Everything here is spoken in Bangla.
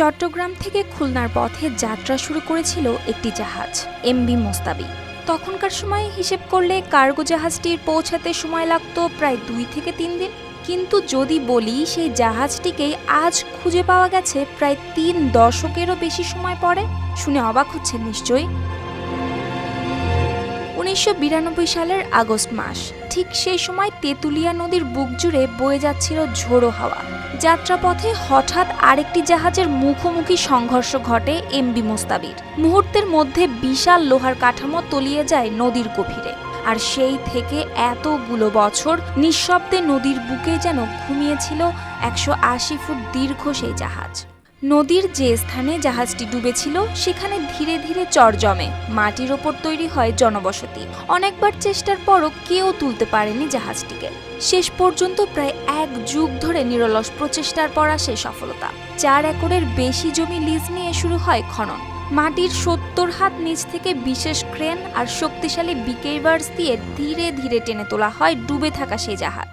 চট্টগ্রাম থেকে খুলনার পথে যাত্রা শুরু করেছিল একটি জাহাজ, এমবি মোস্তাবি। তখনকার সময় হিসেব করলে কার্গো জাহাজটির পৌঁছাতে সময় লাগত প্রায় দুই থেকে তিন দিন। কিন্তু যদি বলি, সেই জাহাজটিকে আজ খুঁজে পাওয়া গেছে প্রায় তিন দশকেরও বেশি সময় পরে। শুনে অবাক হচ্ছে নিশ্চয়ই। উনিশশো বিরানব্বই সালের আগস্ট মাস। ঠিক সেই সময় তেঁতুলিয়া নদীর বুক জুড়ে বয়ে যাচ্ছিল ঝোড়ো হাওয়া। যাত্রাপথে হঠাৎ আরেকটি জাহাজের মুখোমুখি সংঘর্ষ ঘটে এমবি মোস্তাবির। মুহূর্তের মধ্যে বিশাল লোহার কাঠামো তলিয়ে যায় নদীর গভীরে। আর সেই থেকে এতগুলো বছর নিঃশব্দে নদীর বুকে যেন ঘুমিয়েছিল একশো আশি ফুট দীর্ঘ সেই জাহাজ। নদীর যে স্থানে জাহাজটি ডুবেছিল, সেখানে ধীরে ধীরে চর জমে। মাটির ওপর তৈরি হয় জনবসতি। অনেকবার চেষ্টার পরও কেউ তুলতে পারেনি জাহাজটিকে। শেষ পর্যন্ত প্রায় এক যুগ ধরে নিরলস প্রচেষ্টার পর আসে সফলতা। চার একরের বেশি জমি লিজ নিয়ে শুরু হয় খনন। মাটির সত্তর হাত নিচ থেকে বিশেষ ক্রেন আর শক্তিশালী বিকেভার্স দিয়ে ধীরে ধীরে টেনে তোলা হয় ডুবে থাকা সেই জাহাজ।